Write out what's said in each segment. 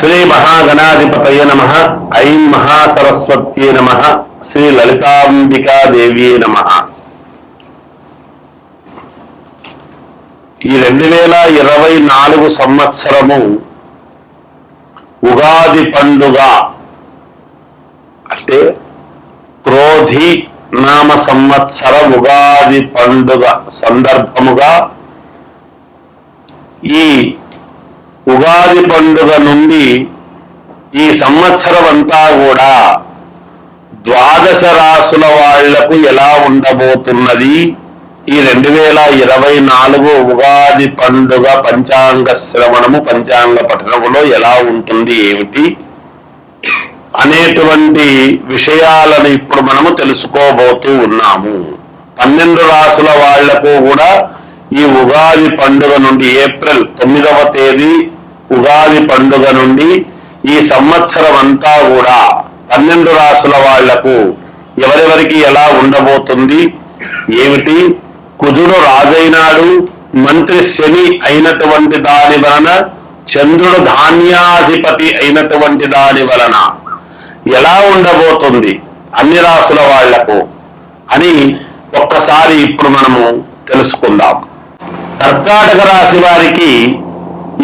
శ్రీ మహాగణాధిపతయ నమ. ఐం మహాసరస్వత్యే నమ. శ్రీ లలితాంబికాదేవ్యే నమ. ఈ రెండు వేల ఇరవై నాలుగు సంవత్సరము ఉగాది పండుగ. అంటే క్రోధి నామ సంవత్సర ఉగాది పండుగ సందర్భముగా ఈ ఉగాది పండుగ నుండి ఈ సంవత్సరం అంతా కూడా ద్వాదశ రాసుల వాళ్ళకు ఎలా ఉండబోతున్నది? ఈ రెండు వేల ఇరవై నాలుగు ఉగాది పండుగ పంచాంగ శ్రవణము పంచాంగ పఠనములో ఎలా ఉంటుంది ఏమిటి? అనేటువంటి విషయాలను ఇప్పుడు మనము తెలుసుకోబోతూ ఉన్నాము. పన్నెండు రాసుల వాళ్ళకు కూడా ఈ ఉగాది పండుగ నుండి ఏప్రిల్ తొమ్మిదవ తేదీ ఉగాది పండుగ నుండి ఈ సంవత్సరం అంతా కూడా పన్నెండు రాసుల వాళ్ళకు ఎవరెవరికి ఎలా ఉండబోతుంది ఏమిటి కుజుడు రాజైనాడు మంత్రి శని అయినటువంటి దాని వలన చంద్రుడు ధాన్యాధిపతి అయినటువంటి దాని వలన ఎలా ఉండబోతుంది అన్ని రాసుల వాళ్ళకు అని ఒక్కసారి ఇప్పుడు మనము తెలుసుకుందాం. కర్కాటక రాశి వారికి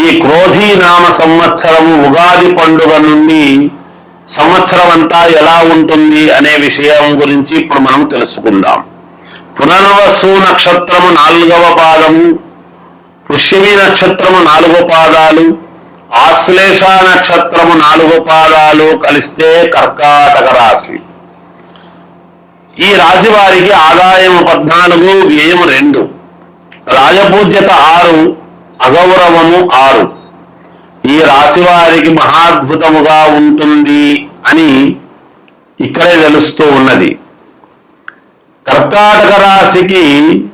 ఈ క్రోధీ నామ సంవత్సరము ఉగాది పండుగ నుండి సంవత్సరం అంతా ఎలా ఉంటుంది అనే విషయం గురించి ఇప్పుడు మనం తెలుసుకుందాం. పునర్వసు నక్షత్రము నాలుగవ పాదము పుష్యమి నక్షత్రము నాలుగు పాదాలు ఆశ్లేష నక్షత్రము నాలుగు పాదాలు కలిస్తే కర్కాటక రాశి. ఈ రాశి వారికి ఆదాయం పద్నాలుగు వ్యయం రెండు. రాజపూజ్యత ఆరు అగౌరవము ఆరు. ఈ రాశి వారికి మహాద్భుతముగా ఉంటుంది అని ఇక్కడే తెలుస్తూ ఉన్నది. కర్కాటక రాశికి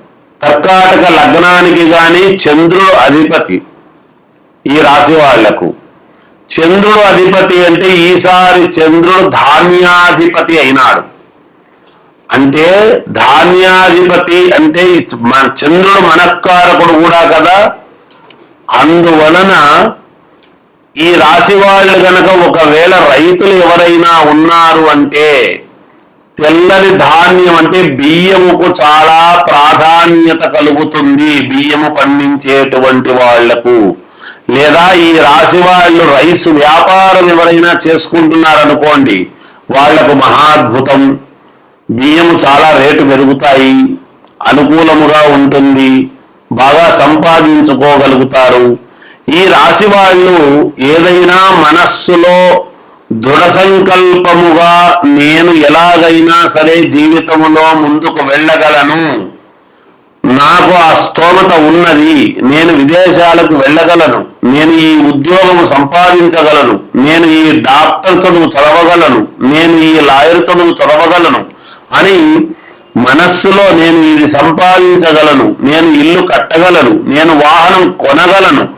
కర్కాటక లగ్నానికి గాని చంద్రుడు అధిపతి ఈ రాశి వాళ్ళకు. చంద్రుడు అధిపతి అంటే ఈసారి చంద్రుడు ధాన్యాధిపతి అయినాడు. అంటే ధాన్యాధిపతి అంటే మన చంద్రుడు మనక్కారకుడు కూడా కదా అందువలన ఈ రాశి వాళ్ళు గనక ఒకవేళ రైతులు ఎవరైనా ఉన్నారు అంటే తెల్లని ధాన్యం అంటే బియ్యముకు చాలా ప్రాధాన్యత కలుగుతుంది. బియ్యము పండించేటువంటి వాళ్ళకు. లేదా ఈ రాశి వాళ్ళు రైస్ వ్యాపారం ఎవరైనా చేసుకుంటున్నారనుకోండి వాళ్ళకు మహాద్భుతం బియ్యము చాలా రేటు పెరుగుతాయి అనుకూలముగా ఉంటుంది. బాగా సంపాదించుకోగలుగుతారు. ఈ రాశి వాళ్ళు ఏదైనా మనస్సులో దృఢ సంకల్పముగా నేను ఎలాగైనా సరే జీవితంలో ముందుకు వెళ్ళగలను. నాకు ఆ స్తోమత ఉన్నది. నేను విదేశాలకు వెళ్ళగలను. నేను ఈ ఉద్యోగము సంపాదించగలను. నేను ఈ డాక్టర్ చదువు చదవగలను. నేను ఈ లాయర్ చదువు చదవగలను అని మనస్సులో నేను ఇది సంపాదించగలను నేను ఇల్లు కట్టగలను నేను వాహనం కొనగలను.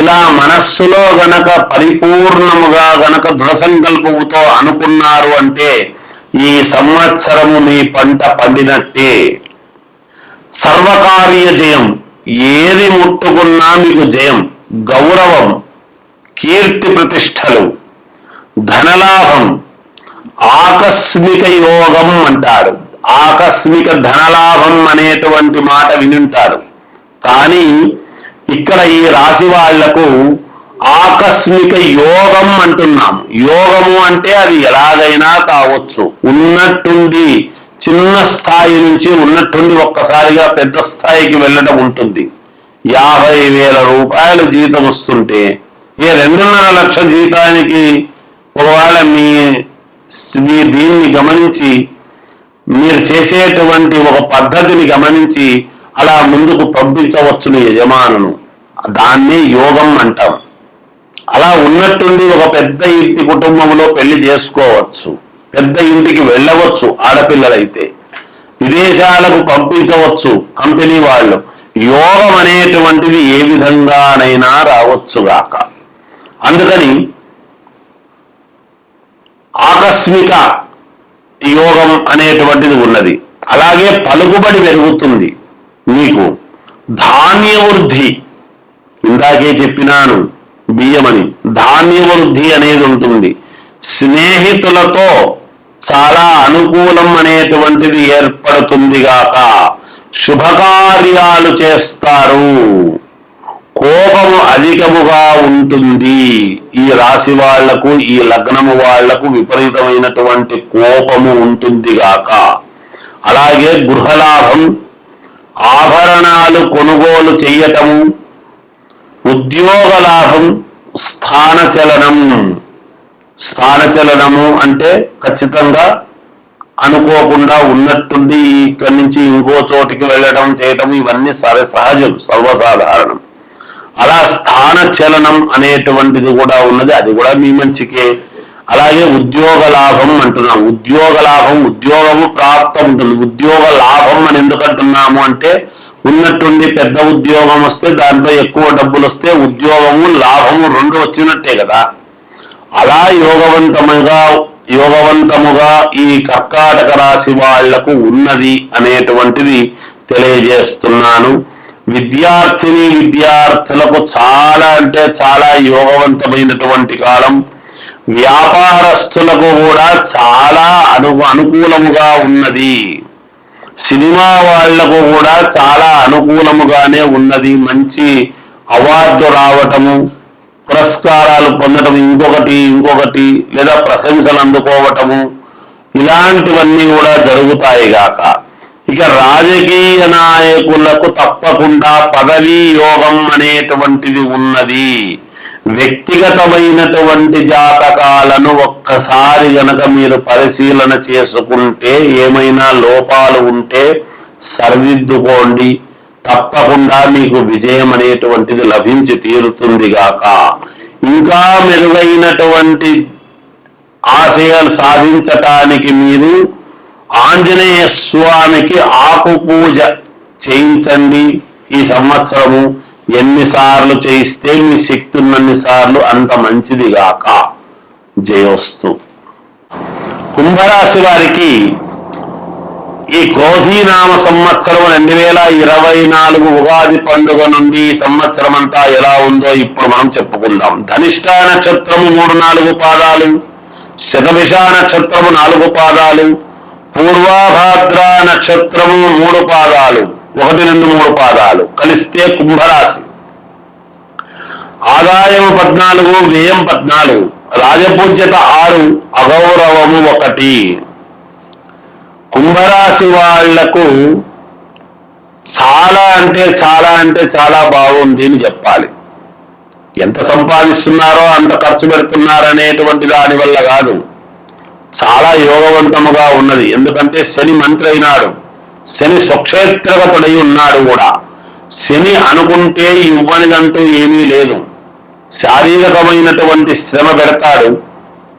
ఇలా మనస్సులో గనక పరిపూర్ణముగా గనక దృఢ సంకల్పముతో అనుకున్నారు అంటే ఈ సంవత్సరము మీ పంట పండినట్టే. సర్వకార్య జయం. ఏది ముట్టుకున్నా మీకు జయం. గౌరవం. కీర్తి ప్రతిష్టలు. ధనలాభం. ఆకస్మిక యోగం అంటారు. ఆకస్మిక ధనలాభం అనేటువంటి మాట వినుంటారు. కానీ ఇక్కడ ఈ రాశి వాళ్ళకు ఆకస్మిక యోగం అంటున్నాం యోగము అంటే అది ఎలాగైనా కావచ్చు. ఉన్నట్టుండి చిన్న స్థాయి నుంచి ఉన్నట్టుండి ఒక్కసారిగా పెద్ద స్థాయికి వెళ్ళడం ఉంటుంది. యాభై వేల రూపాయలు జీతం వస్తుంటే ఈ రెండున్నర లక్ష జీతానికి ఒకవేళ మీ మీ దీన్ని గమనించి మీరు చేసేటువంటి ఒక పద్ధతిని గమనించి అలా ముందుకు పంపించవచ్చును యజమానును దాన్ని యోగం అంటాం. అలా ఉన్నట్టుండి ఒక పెద్ద ఇంటి కుటుంబంలో పెళ్ళి చేసుకోవచ్చు. పెద్ద ఇంటికి వెళ్ళవచ్చు ఆడపిల్లలైతే. విదేశాలకు పంపించవచ్చు కంపెనీ వాళ్ళు. యోగం అనేటువంటిది ఏ విధంగానైనా రావచ్చుగాక అందుకని ఆకస్మిక యోగం అనేటువంటిది ఉన్నది. అలాగే పలుకుబడి పెరుగుతుంది మీకు. ధాన్య వృద్ధి ఇందాకే చెప్పినాను బియ్యమని. ధాన్య వృద్ధి అనేది ఉంటుంది. స్నేహితులతో చాలా అనుకూలం అనేటువంటిది ఏర్పడుతుంది గాక. శుభకార్యాలు చేస్తారు. కోపము అధికముగా ఉంటుంది ఈ రాశి వాళ్ళకు ఈ లగ్నము వాళ్ళకు విపరీతమైనటువంటి కోపము ఉంటుంది గాక. అలాగే గృహలాభం ఆభరణాలు కొనుగోలు చెయ్యటము ఉద్యోగ లాభం స్థానచలనం. స్థానచలనము అంటే ఖచ్చితంగా అనుకోకుండా ఉన్నట్టుండి ఇక్కడి నుంచి ఇంకో చోటికి వెళ్ళడం చేయటం ఇవన్నీ సరే సహజం సర్వసాధారణం. అలా స్థాన చలనం అనేటువంటిది కూడా ఉన్నది. అది కూడా మీ మంచికే. అలాగే ఉద్యోగ లాభం అంటున్నాం. ఉద్యోగ లాభం ఉద్యోగము ప్రాప్తం ఉంటుంది. ఉద్యోగ లాభం అని ఎందుకు అంటున్నాము అంటే ఉన్నట్టుండి పెద్ద ఉద్యోగం వస్తే దాంట్లో ఎక్కువ డబ్బులు వస్తే ఉద్యోగము లాభము రెండు వచ్చినట్టే కదా. అలా యోగవంతముగా యోగవంతముగా ఈ కర్కాటక రాశి వాళ్ళకు ఉన్నది అనేటువంటిది తెలియజేస్తున్నాను. విద్యార్థిని విద్యార్థులకు చాలా అంటే చాలా యోగవంతమైనటువంటి కాలం. వ్యాపారస్తులకు కూడా చాలా అను అనుకూలముగా ఉన్నది. సినిమా వాళ్ళకు కూడా చాలా అనుకూలముగానే ఉన్నది. మంచి అవార్డు రావటము పురస్కారాలు పొందటం ఇంకొకటి ఇంకొకటి లేదా ప్రశంసలు అందుకోవటము ఇలాంటివన్నీ కూడా జరుగుతాయి గాక. ఇక రాజకీయ నాయకులకు తప్పకుండా పదవీ యోగం అనేటువంటిది ఉన్నది. వ్యక్తిగతమైనటువంటి జాతకాలను ఒక్కసారి గనక మీరు పరిశీలన చేసుకుంటే ఏమైనా లోపాలు ఉంటే సరిదిద్దుకోండి. తప్పకుండా మీకు విజయం అనేటువంటిది లభించి తీరుతుంది గాక. ఇంకా మెరుగైనటువంటి ఆశయాలు సాధించటానికి మీరు ఆంజనేయ స్వామికి ఆకు పూజ చేయించండి. ఈ సంవత్సరము ఎన్నిసార్లు చేయిస్తే మీ శక్తి ఉన్నన్నిసార్లు అంత మంచిది గాక. జయోస్తు. కుంభరాశి వారికి ఈ క్రోధీనామ సంవత్సరం రెండు వేల ఇరవై నాలుగు ఉగాది పండుగ నుండి ఈ సంవత్సరం అంతా ఎలా ఉందో ఇప్పుడు మనం చెప్పుకుందాం. ధనిష్ట నక్షత్రము మూడు నాలుగు పాదాలు శతభిష నక్షత్రము నాలుగు పాదాలు పూర్వాభాద్ర నక్షత్రము మూడు పాదాలు. ఒకటి రెండు మూడు పాదాలు. కలిస్తే కుంభరాశి. ఆదాయం పద్నాలుగు వ్యయం పద్నాలుగు. రాజపూజ్యత ఆరు అగౌరవము ఒకటి. కుంభరాశి వాళ్ళకు చాలా అంటే చాలా అంటే చాలా బాగుంది అని చెప్పాలి. ఎంత సంపాదిస్తున్నారో అంత ఖర్చు పెడుతున్నారనేటువంటి దానివల్ల దాని వల్ల కాదు. చాలా యోగవంతముగా ఉన్నది. ఎందుకంటే శని మంత్రి అయినాడు శని స్వక్షేత్రగతుడై ఉన్నాడు కూడా. శని అనుకుంటే ఇవ్వనిదంటూ ఏమీ లేదు. శారీరకమైనటువంటి శ్రమ పెడతాడు.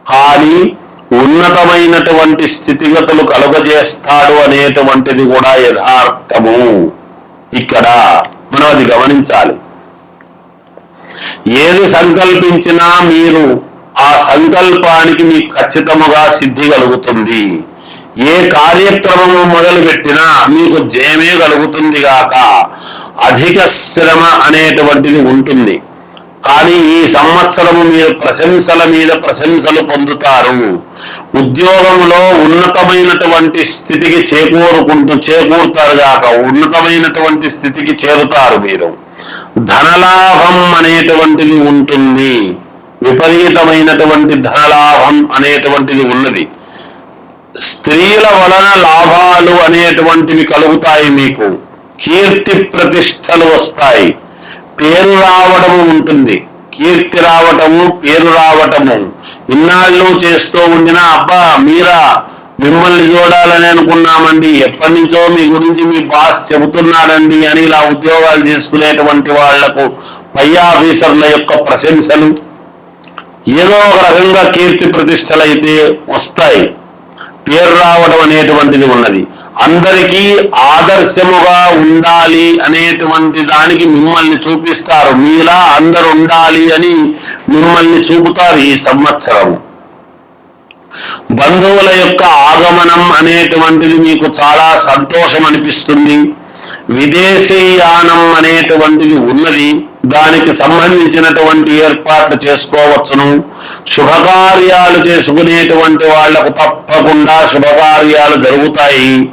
కానీ ఉన్నతమైనటువంటి స్థితిగతులు కలుగజేస్తాడు అనేటువంటిది కూడా యథార్థము. ఇక్కడ మనం అది గమనించాలి. ఏది సంకల్పించినా మీరు ఆ సంకల్పానికి మీకు ఖచ్చితముగా సిద్ధి కలుగుతుంది. ఏ కార్యక్రమము మొదలుపెట్టినా మీకు జయమే కలుగుతుంది గాక. అధిక శ్రమ అనేటువంటిది ఉంటుంది. కానీ ఈ సంవత్సరము మీరు ప్రశంసల మీద ప్రశంసలు పొందుతారు. ఉద్యోగంలో ఉన్నతమైనటువంటి స్థితికి చేకూరుకుంటూ చేకూరుతారు గాక. ఉన్నతమైనటువంటి స్థితికి చేరుతారు మీరు. ధనలాభం అనేటువంటిది ఉంటుంది. విపరీతమైనటువంటి ధనలాభం అనేటువంటిది ఉన్నది. స్త్రీల వలన లాభాలు అనేటువంటివి కలుగుతాయి మీకు. కీర్తి ప్రతిష్టలు వస్తాయి. పేరు రావడము ఉంటుంది. కీర్తి రావటము పేరు రావటము. ఇన్నాళ్ళు చేస్తూ ఉండిన అబ్బా మీరా మిమ్మల్ని చూడాలని అనుకున్నామండి. ఎప్పటి నుంచో మీ గురించి మీ బాస్ చెబుతున్నాడండి అని ఇలా ఉద్యోగాలు చేసుకునేటువంటి వాళ్ళకు పై ఆఫీసర్ల యొక్క ప్రశంసలు ఏదో ఒక రకంగా కీర్తి ప్రతిష్టలు అయితే వస్తాయి. పేరు రావడం అనేటువంటిది ఉన్నది. అందరికీ ఆదర్శముగా ఉండాలి అనేటువంటి దానికి మిమ్మల్ని చూపిస్తారు. మీలా అందరు ఉండాలి అని మిమ్మల్ని చూపుతారు ఈ సంవత్సరం బంధువుల యొక్క ఆగమనం అనేటువంటిది మీకు చాలా సంతోషం అనిపిస్తుంది. విదేశీయానం అనేటువంటిది ఉన్నది. దానికి సంబంధించినటువంటి ఏర్పాట్లు చేసుకోవచ్చును. శుభకార్యాలు చేసుకునేటువంటి వాళ్ళకు తప్పకుండా శుభకార్యాలు జరుగుతాయి.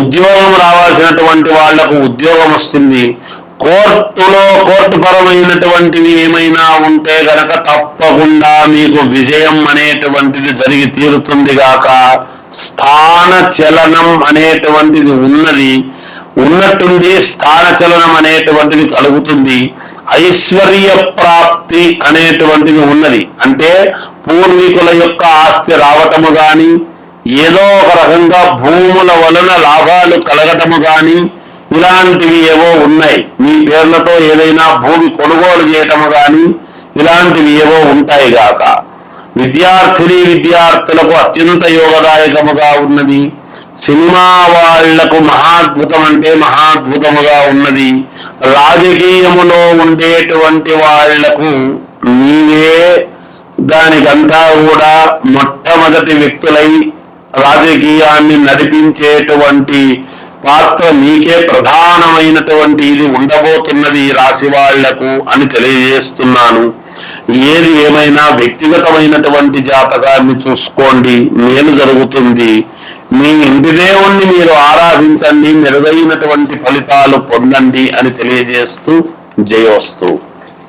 ఉద్యోగం రావాల్సినటువంటి వాళ్ళకు ఉద్యోగం వస్తుంది. కోర్టులో కోర్టు పరమైనటువంటివి ఏమైనా ఉంటే గనక తప్పకుండా మీకు విజయం అనేటువంటిది జరిగి తీరుతుంది గాక. స్థాన చలనం అనేటువంటిది ఉన్నది. ఉన్నట్టుండి స్థాన చలనం అనేటువంటిది కలుగుతుంది. ఐశ్వర్య ప్రాప్తి అనేటువంటిది ఉన్నది. అంటే పూర్వీకుల యొక్క ఆస్తి రావటము గాని ఏదో ఒక రకంగా భూముల వలన లాభాలు కలగటము గాని ఇలాంటివి ఏవో ఉన్నాయి. మీ పేర్లతో ఏదైనా భూమి కొనుగోలు చేయటము గాని ఇలాంటివి ఏవో ఉంటాయి గాక. విద్యార్థిని విద్యార్థులకు అత్యంత యోగదాయకముగా ఉన్నది. సినిమా వాళ్ళకు మహాద్భుతం అంటే మహాద్భుతముగా ఉన్నది. రాజకీయములో ఉండేటువంటి వాళ్ళకు నీవే దానికంతా కూడా మొట్టమొదటి వ్యక్తులై రాజకీయాన్ని నడిపించేటువంటి పాత్ర నీకే ప్రధానమైనటువంటి ఇది ఉండబోతున్నది రాశి వాళ్ళకు అని తెలియజేస్తున్నాను. ఏది ఏమైనా వ్యక్తిగతమైనటువంటి జాతకాన్ని చూసుకోండి. మేలు జరుగుతుంది. మీ ఇంటి దేవుణ్ణి మీరు ఆరాధించండి మెరుగైనటువంటి ఫలితాలు పొందండి అని తెలియజేస్తూ జయోస్తూ.